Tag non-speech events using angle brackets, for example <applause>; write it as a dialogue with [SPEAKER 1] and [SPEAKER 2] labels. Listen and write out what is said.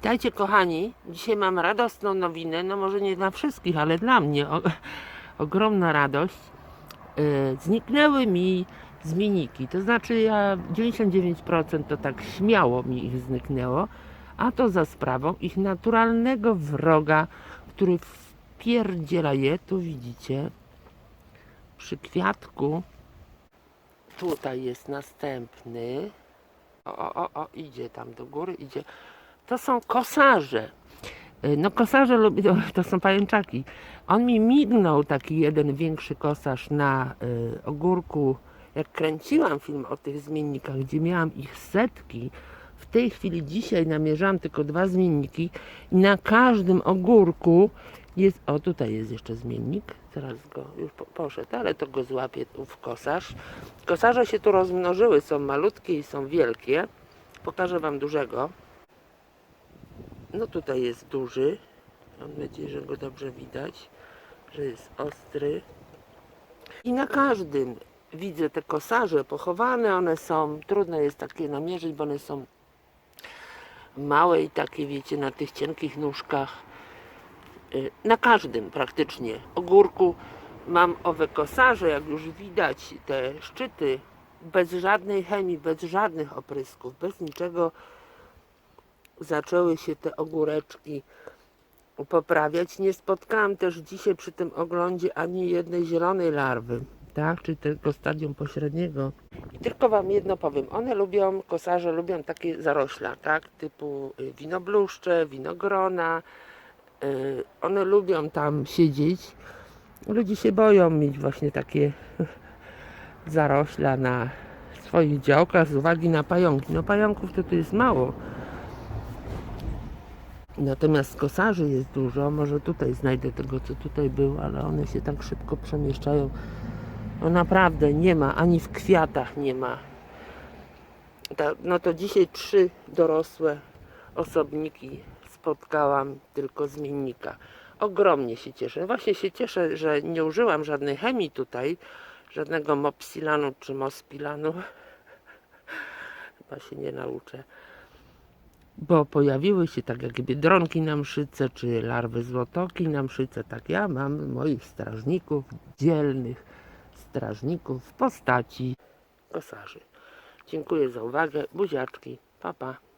[SPEAKER 1] Witajcie kochani. Dzisiaj mam radosną nowinę. No może nie dla wszystkich, ale dla mnie o, <laughs> ogromna radość. Yy, zniknęły mi zmienniki. To znaczy ja 99% to tak śmiało mi ich zniknęło, a to za sprawą ich naturalnego wroga, który wpierdziela je. Tu widzicie przy kwiatku. Tutaj jest następny. O, o, o, o, idzie tam do góry, idzie. To są kosarze. Y, No kosarze lubią, to, są pajęczaki. On mi mignął taki jeden większy kosarz na y, ogórku. Jak kręciłam film o tych zmiennikach, gdzie miałam ich setki, w tej chwili dzisiaj namierzałam tylko dwa zmienniki i na każdym ogórku jest, o tutaj jest jeszcze zmiennik, zaraz go już po, poszedł, ale to go złapię tu w kosarz. Kosarze się tu rozmnożyły, są malutkie i są wielkie. Pokażę Wam dużego. No tutaj jest duży. Mam nadzieję, że go dobrze widać, że jest ostry. I na każdym widzę te kosarze pochowane. One są, trudno jest takie namierzyć, bo one są małe i takie, wiecie, na tych cienkich nóżkach. Y, Na każdym praktycznie ogórku mam owe kosarze, jak już widać, te szczyty bez żadnej chemii, bez żadnych oprysków, bez niczego zaczęły się te ogóreczki poprawiać. Nie spotkałam też dzisiaj przy tym oglądzie ani jednej zielonej larwy, tak, czy tego stadium pośredniego. I tylko Wam jedno powiem, one lubią, kosarze lubią takie zarośla, tak, typu y, winobluszcze, winogrona, y, one lubią tam siedzieć. Ludzie się boją mieć właśnie takie <laughs> zarośla na swoich działkach z uwagi na pająki. No pająków to tu jest mało. Natomiast kosarzy jest dużo. Może tutaj znajdę tego, co tutaj było, ale one się tak szybko przemieszczają. No naprawdę nie ma, ani w kwiatach nie ma. No to dzisiaj trzy dorosłe osobniki spotkałam tylko zmiennika. Ogromnie się cieszę. Właśnie się cieszę, że nie użyłam żadnej chemii tutaj, żadnego mopsilanu czy mospilanu. Chyba się nie nauczę. Bo pojawiły się tak jak biedronki na mszyce, czy larwy złotoki na mszyce. Tak ja mam moich strażników, dzielnych strażników w postaci kosarzy. Dziękuję za uwagę. Buziaczki. Pa, pa.